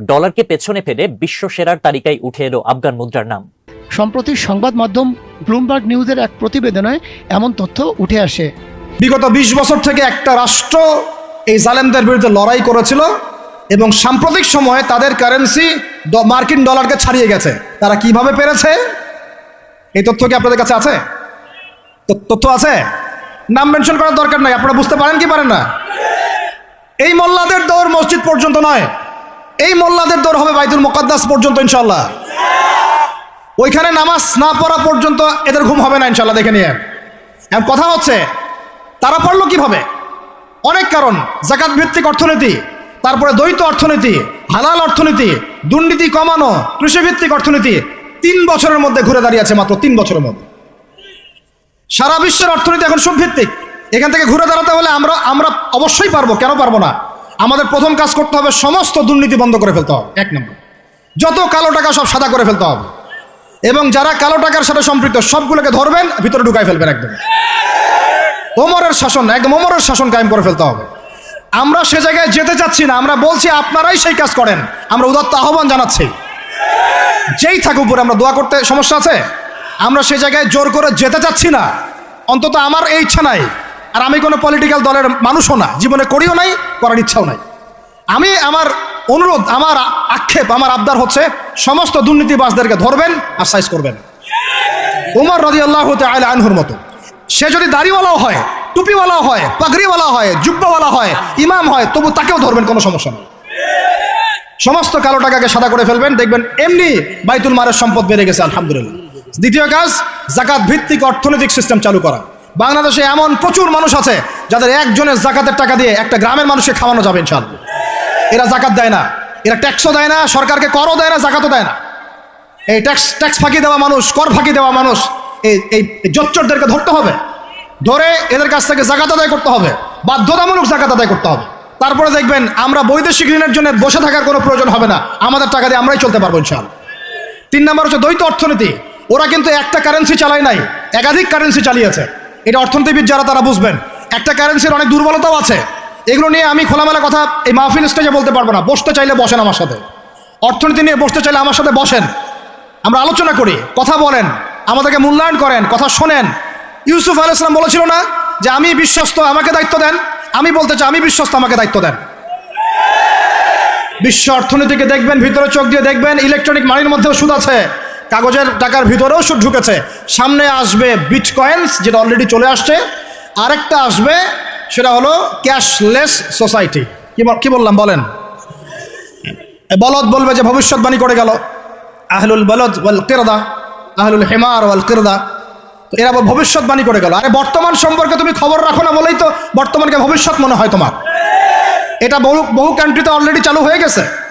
ডলারকে পেছনে ফেলে বিশ্ব সেরার তালিকায় উঠে এলো আফগান মুদ্রার নাম। সম্প্রতি সংবাদ মাধ্যম ব্লুমবার্গ নিউজের এক প্রতিবেদনে এমন তথ্য উঠে আসে। বিগত ২০ বছর থেকে একটা রাষ্ট্র এই জালেমদের বিরুদ্ধে লড়াই করেছিল এবং সাম্প্রতিক সময়ে তাদের কারেন্সি মার্কিন ডলারকে ছাড়িয়ে গেছে। তারা কীভাবে পেরেছে? এই তথ্য কি আপনাদের কাছে আছে? তো- তথ্য আছে? নাম মেনশন করার দরকার নাই আপনারা বুঝতে পারেন কি পারেন না? এই মোল্লাদের দৌড় মসজিদ পর্যন্ত নয়। এই মোল্লাদের দৌড় হবে বাইতুল মোকাদ্দাস পর্যন্ত ইনশাল্লাহ ওইখানে নামাজ না পড়া পর্যন্ত এদের ঘুম হবে না ইনশাল্লাহ দেখে নিয়ে। এখন কথা হচ্ছে, তারা পড়ল কীভাবে? অনেক কারণ জাকাত ভিত্তিক অর্থনীতি, তারপরে দ্বৈত অর্থনীতি, হালাল অর্থনীতি, দুর্নীতি কমানো, কৃষিভিত্তিক অর্থনীতি, তিন বছরের মধ্যে ঘুরে দাঁড়িয়েছে মাত্র তিন বছরের মধ্যে। সারা বিশ্বের অর্থনীতি এখন ভিত্তিক এখান থেকে ঘুরে দাঁড়াতে হলে আমরা আমরা অবশ্যই পারব, কেন পারব না? আমাদের প্রথম কাজ করতে হবে সমস্ত দুর্নীতি বন্ধ করে ফেলতে হবে। এক নম্বর। যত কালো টাকা সব সাদা করে ফেলতে হবে। এবং যারা কালো টাকার সাথে সম্পৃক্ত সবগুলোকে ধরবেন ভিতরে ঢুকাই ফেলবেন একদম। ওমরের শাসন একদম ওমরের শাসন কায়েম করে ফেলতে হবে। আমরা সে জায়গায় যেতে চাচ্ছি না আমরা বলছি আপনারাই সেই কাজ করেন। আমরা উদাত্ত আহ্বান জানাচ্ছি। যেই থাকুক উপরে আমরা দোয়া করতে সমস্যা আছে? আমরা সে জায়গায় জোর করে যেতে চাচ্ছি না। অন্তত আমার এই ইচ্ছা নাই। আর আমি কোনো পলিটিক্যাল দলের মানুষও না, জীবনে করিও নাই, করার ইচ্ছাও নাই। আমি আমার অনুরোধ, আমার আক্ষেপ, আমার আবদার হচ্ছে সমস্ত দুর্নীতিবাসদেরকে ধরবেন আর সাইজ করবেন। উমর রদি আল্লাহ আনহুর মতো। সে যদি দাড়িওয়ালাও হয়, টুপিওয়ালাও হয় পাগড়িওয়ালা হয়, জুব্বাওয়ালা হয়, ইমাম হয়, তবু তাকেও ধরবেন, কোনো সমস্যা নেই। সমস্ত কালো টাকাকে সাদা করে ফেলবেন, দেখবেন এমনি বাইতুল মারের সম্পদ বেড়ে গেছে, আলহামদুলিল্লাহ। দ্বিতীয় কাজ, জাকাত ভিত্তিক অর্থনৈতিক সিস্টেম চালু করা। বাংলাদেশে এমন প্রচুর মানুষ আছে যাদের একজনের জাকাতের টাকা দিয়ে একটা গ্রামের মানুষকে খাওয়ানো যাবে ইনশাআল্লাহ। এরা জাকাত দেয় না। এরা ট্যাক্সও দেয় না, সরকারকে করও দেয় না, জাকাতও দেয় না। এই ট্যাক্স ট্যাক্স ফাঁকি দেওয়া মানুষ, কর ফাঁকি দেওয়া মানুষ, এই এই জচ্চরদেরকে ধরতে হবে। ধরে এদের কাছ থেকে জাকাত আদায় করতে হবে, বাধ্যতামূলক জাকাত আদায় করতে হবে। তারপরে দেখবেন আমরা বৈদেশিক ঋণের জন্য বসে থাকার কোনো প্রয়োজন হবে না। আমাদের টাকা দিয়ে আমরাই চলতে পারব ইনশাল তিন নম্বর হচ্ছে দ্বৈত অর্থনীতি। ওরা কিন্তু একটা কারেন্সি চালায় নাই, একাধিক কারেন্সি চালিয়েছে। এটা অর্থনীতিবিদ যারা, তারা বুঝবেন। একটা কারেন্সির অনেক দুর্বলতাও আছে। এগুলো নিয়ে আমি খোলামেলা কথা এই মাহফিল স্টেজে বলতে পারব না। বসতে চাইলে বসেন আমার সাথে। অর্থনীতি নিয়ে বসতে চাইলে আমার সাথে বসেন। আমরা আলোচনা করি, কথা বলেন, আমাদেরকে মূল্যায়ন করেন, কথা শোনেন। ইউসুফ আল ইসলাম বলেছিল না যে, আমি বিশ্বস্ত, আমাকে দায়িত্ব দেন। আমি বলতে চাই, আমি বিশ্বস্ত, আমাকে দায়িত্ব দেন। বিশ্ব অর্থনীতিকে দেখবেন, ভিতরে চোখ দিয়ে দেখবেন ইলেকট্রনিক মানির মধ্যেও সুদ আছে। কাগজের টাকার ভিতরেও সুদ ঢুকেছে। সামনে আসবে বিট কয়েন্স যেটা অলরেডি চলে আসছে। আরেকটা আসবে, সেটা হলো ক্যাশলেস সোসাইটি কি বল- বললাম, বলেন? বলদ বলবে যে ভবিষ্যৎবাণী করে গেল। আহলুল বলদ ওয়াল কিরদা, আহলুল হেমার ওয়াল কিরদা। তো এরা ভবিষ্যৎবাণী করে গেল। আরে বর্তমান সম্পর্কে তুমি খবর রাখো না বলেই তো বর্তমানকে ভবিষ্যৎ মনে হয় তোমার। এটা বহু বহু কান্ট্রিতে অলরেডি চালু হয়ে গেছে।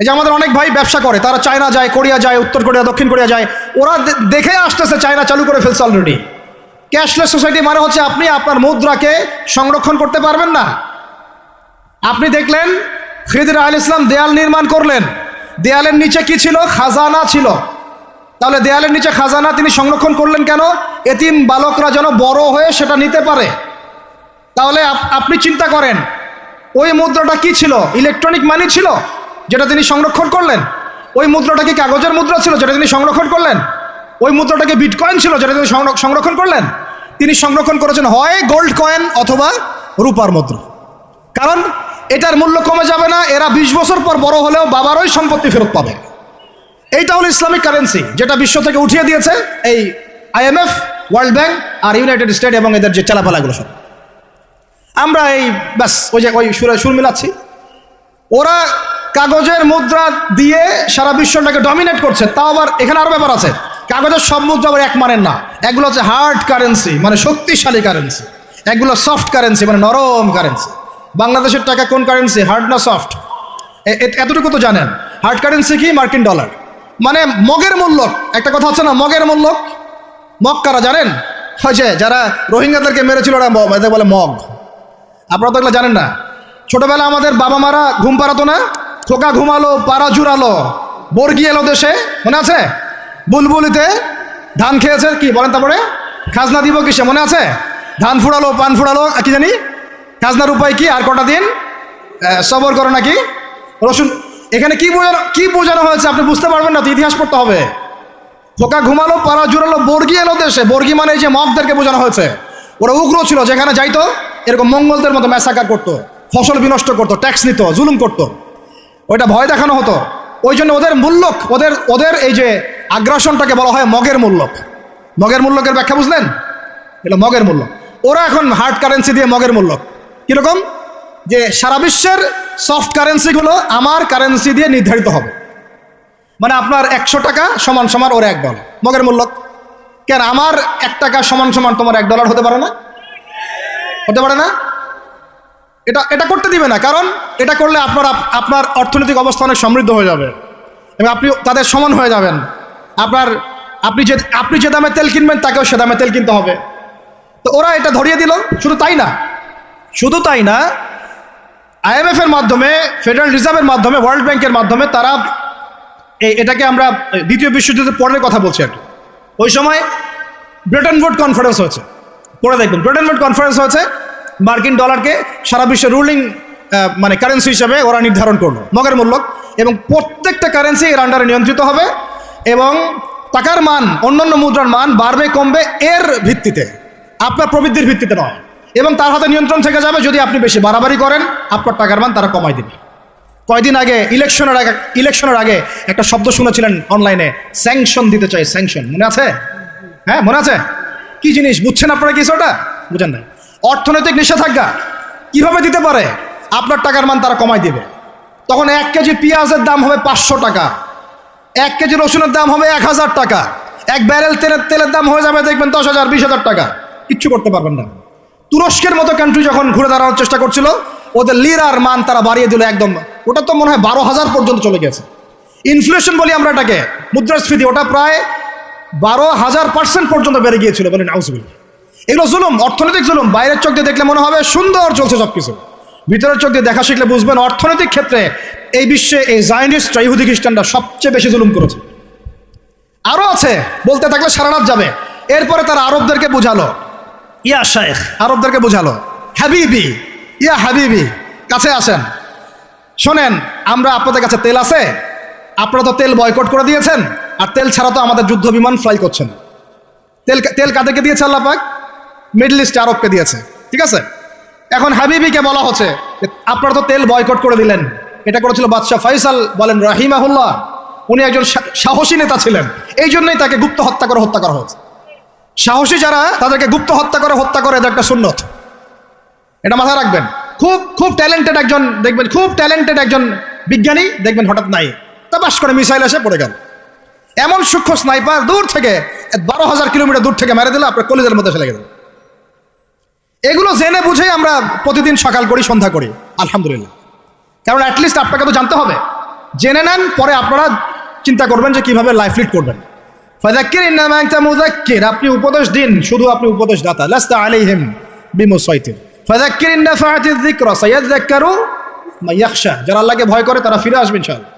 এই যে আমাদের অনেক ভাই ব্যবসা করে, তারা চায়না যায়, কোরিয়া যায়, উত্তর কোরিয়া, দক্ষিণ কোরিয়া যায়, ওরা দেখে আসতেছে চায়না চালু করে ফেলছে অলরেডি ক্যাশলেস সোসাইটি মানে হচ্ছে আপনি আপনার মুদ্রাকে সংরক্ষণ করতে পারবেন না। আপনি দেখলেন, খিদির আল ইসলাম দেয়াল নির্মাণ করলেন। দেয়ালের নিচে কি ছিল? খাজানা ছিল। তাহলে দেয়ালের নিচে খাজানা তিনি সংরক্ষণ করলেন কেন? এতিম বালকরা যেন বড় হয়ে সেটা নিতে পারে। তাহলে আপনি চিন্তা করেন, ওই মুদ্রাটা কি ছিল? ইলেকট্রনিক মানি ছিল? যেটা তিনি সংরক্ষণ করলেন। ওই মুদ্রাটা কি কাগজের মুদ্রা ছিল যেটা তিনি সংরক্ষণ করলেন? ওই মুদ্রাটা কি বিটকয়েন ছিল যেটা তিনি সংর- সংরক্ষণ করলেন? তিনি সংরক্ষণ করেছেন হয় গোল্ড কয়েন অথবা রূপার মুদ্রা। কারণ এটার মূল্য কমে যাবে না, এরা বিশ বছর পর বড় হলেও বাবারই সম্পত্তি ফেরত পাবে। এইটা হলো ইসলামিক কারেন্সি যেটা বিশ্ব থেকে উঠিয়ে দিয়েছে এই আইএমএফ ওয়ার্ল্ড ব্যাংক আর ইউনাইটেড স্টেট এবং এদের যে চালাপালাগুলো সব। আমরা এই ব্যাস, ওই যে ওই সুরে সুর মিলাচ্ছি। ওরা কাগজের মুদ্রা দিয়ে সারা বিশ্বটাকে ডমিনেট করছে, তাও আবার এখানে আরও ব্যাপার আছে। কাগজের সব মুদ্রা আবার এক মানের না। এগুলো হচ্ছে হার্ড কারেন্সি মানে শক্তিশালী কারেন্সি এগুলো সফট কারেন্সি মানে নরম কারেন্সি বাংলাদেশের টাকা কোন কারেন্সি হার্ড না সফট এতটুকু তো জানেন। হার্ড কারেন্সি কি? মার্কিন ডলার মানে মগের মূল্য। একটা কথা হচ্ছে না, মগের মূল্য? মগ কারা জানেন? হয়েছে যারা রোহিঙ্গাদেরকে মেরেছিল, ওরা এদের বলে মগ। আপনারা তো জানেন না। ছোটবেলা আমাদের বাবা মারা ঘুম পাড়াতো না? খোকা ঘুমালো, পাড়া জুড়ালো বর্গি এলো দেশে, মনে আছে? বুলবুলিতে ধান খেয়েছে কি, বলেন তারপরে? খাজনা দিব কিসে, মনে আছে? ধান ফুড়ালো পান ফুড়ালো কি জানি? খাজনার উপায় কি, আর কটা দিন? সবর করো নাকি? রসুন, এখানে কি বোঝানো কি বোঝানো হয়েছে আপনি বুঝতে পারবেন না, তো ইতিহাস পড়তে হবে। ফোকা ঘুমালো, পাড়া জুড়ালো বর্গি এলো দেশে। বর্গি মানে এই যে মগদেরকে বোঝানো হয়েছে। ওরা উগ্র ছিল, যেখানে যাইতো, এরকম মঙ্গলদের মতো ম্যাসাকার করতো, ফসল বিনষ্ট করতো, ট্যাক্স নিত, জুলুম করতো। ওইটা ভয় দেখানো হতো। ওই জন্য ওদের মূল্যক, ওদের ওদের এই যে আগ্রাসনটাকে বলা হয় মগের মূল্যক। মগের মূল্যকের ব্যাখ্যা বুঝলেন? এটা মগের মূল্য ওরা এখন হার্ড কারেন্সি দিয়ে মগের মূল্য কীরকম? যে সারা বিশ্বের সফট কারেন্সিগুলো আমার কারেন্সি দিয়ে নির্ধারিত হবে। মানে আপনার একশো টাকা সমান সমান ওর এক ডলার মগের মূল্য কেন? আমার এক টাকা সমান সমান তোমার এক ডলার হতে পারে না? হতে পারে না? এটা এটা করতে দিবে না, কারণ এটা করলে আপনার আপ- আপনার অর্থনৈতিক অবস্থা অনেক সমৃদ্ধ হয়ে যাবে। এবং আপনি তাদের সমান হয়ে যাবেন। আপনার, আপনি যে আপনি যে দামে তেল কিনবেন, তাকেও সে দামে তেল কিনতে হবে। তো ওরা এটা ধরিয়ে দিল, শুধু তাই না। শুধু তাই না আইএমএফ এর মাধ্যমে ফেডারেল রিজার্ভের মাধ্যমে ওয়ার্ল্ড ব্যাংকের মাধ্যমে তারা এই এটাকে আমরা দ্বিতীয় বিশ্বযুদ্ধের পরের কথা বলছি আর ওই সময় ব্রিটেন ভোট কনফারেন্স হয়েছে। পরে দেখবেন ব্রিটেন ভোট কনফারেন্স হয়েছে। মার্কিন ডলারকে সারা বিশ্বের রুলিং মানে কারেন্সি হিসেবে ওরা নির্ধারণ করল, মগের মূল্য। এবং প্রত্যেকটা কারেন্সি এর আন্ডারে নিয়ন্ত্রিত হবে এবং টাকার মান, অন্যান্য মুদ্রার মান বাড়বে, কমবে এর ভিত্তিতে। আপনার প্রবৃদ্ধির ভিত্তিতে নয়। এবং তার হাতে নিয়ন্ত্রণ থেকে যাবে যদি আপনি বেশি বাড়াবাড়ি করেন, আপনার টাকার মান তারা কমাই দেবে। কয়দিন আগে ইলেকশনের আগে ইলেকশনের আগে একটা শব্দ শুনেছিলেন অনলাইনে স্যাংশন দিতে চাই স্যাংশন মনে আছে? হ্যাঁ মনে আছে? কি জিনিস? বুঝছেন আপনারা কিছু ওটা বুঝেন না অর্থনৈতিক নিষেধাজ্ঞা কীভাবে দিতে পারে? আপনার টাকার মান তারা কমাই দেবে। তখন এক কেজি পেঁয়াজের দাম হবে পাঁচশো টাকা। এক কেজি রসুনের দাম হবে এক হাজার টাকা। এক ব্যারেল তেলের তেলের দাম হয়ে যাবে দেখবেন দশ হাজার, বিশ হাজার টাকা। কিচ্ছু করতে পারবেন না। তুরস্কের মতো কান্ট্রি যখন ঘুরে দাঁড়ানোর চেষ্টা করছিল, ওদের লিরার মান তারা বাড়িয়ে দিল একদম। ওটা তো মনে হয় বারো হাজার পর্যন্ত চলে গেছে। ইনফ্লেশন বলি আমরা এটাকে, মুদ্রাস্ফীতি, ওটা প্রায় বারো হাজার পার্সেন্ট পর্যন্ত বেড়ে গিয়েছিল বলে নাউজবিল এগুলো জুলুম অর্থনৈতিক জুলুম। বাইরের চোখ দিয়ে দেখলে মনে হবে সুন্দর চলছে সব কিছু ভিতরের চোখ দিয়ে দেখা শিখলে বুঝবেন অর্থনৈতিক ক্ষেত্রে এই বিশ্বে এই জাইনিস্টরা ইহুদি খ্রিস্টানরা সবচেয়ে বেশি জুলুম করেছে। আরও আছে বলতে থাকলে সারা রাত যাবে। এরপরে তারা আরবদেরকে বুঝালো। ইয়া শেখ আরবদেরকে বুঝালো হাবিবি ইয়া হাবিবি কাছে আসেন। শোনেন আমরা আপনাদের কাছে তেল আছে। আপনারা তো তেল বয়কট করে দিয়েছেন আর তেল ছাড়া তো আমাদের যুদ্ধ বিমান ফ্লাই করছেন। তেল তেল কাদেরকে দিয়েছে আল্লাহ পাক? মিডল ইস্ট আরবকে দিয়েছে, ঠিক আছে? এখন হাবিবিকে বলা হচ্ছে আপনারা তো তেল বয়কট করে দিলেন। এটা করেছিল বাদশাহ ফয়সাল, বলেন রাহিমাহুল্লাহ। উনি একজন সাহসী নেতা ছিলেন। এই জন্যই তাকে গুপ্ত হত্যা করে হত্যা করা হয়েছে। সাহসী যারা, তাদেরকে গুপ্ত হত্যা করে হত্যা করে এটা একটা সুন্নত। এটা মাথায় রাখবেন। খুব খুব ট্যালেন্টেড একজন, দেখবেন, খুব ট্যালেন্টেড একজন বিজ্ঞানী, দেখবেন হঠাৎ নাই। তা বাস করে মিসাইল এসে পড়ে গেল। এমন সূক্ষ্ম স্নাইপার দূর থেকে, বারো হাজার কিলোমিটার দূর থেকে মেরে দিলে, আপনার কলেজের মধ্যে চলে গেল। এগুলো জেনে বুঝেই আমরা প্রতিদিন সকাল করি, সন্ধ্যা করি, আলহামদুলিল্লাহ। কারণ অ্যাটলিস্ট আপনাকে তো জানতে হবে। জেনে নেন, পরে আপনারা চিন্তা করবেন যে কীভাবে লাইফ লিড করবেন। ফাজাক্কির ইন্নামা আনতা মুযাক্কির, আপনি উপদেশ দিন, শুধু আপনি উপদেশ দাতা লাস্তা আলাইহিম বিমুসাইতির ফাজাক্কির ইন্নাফাআতিয যিকরা সায়াযাক্কারু মান ইয়াখশা। যারা আল্লাহকে ভয় করে, তারা ফিরে আসবে ইনশাআল্লাহ।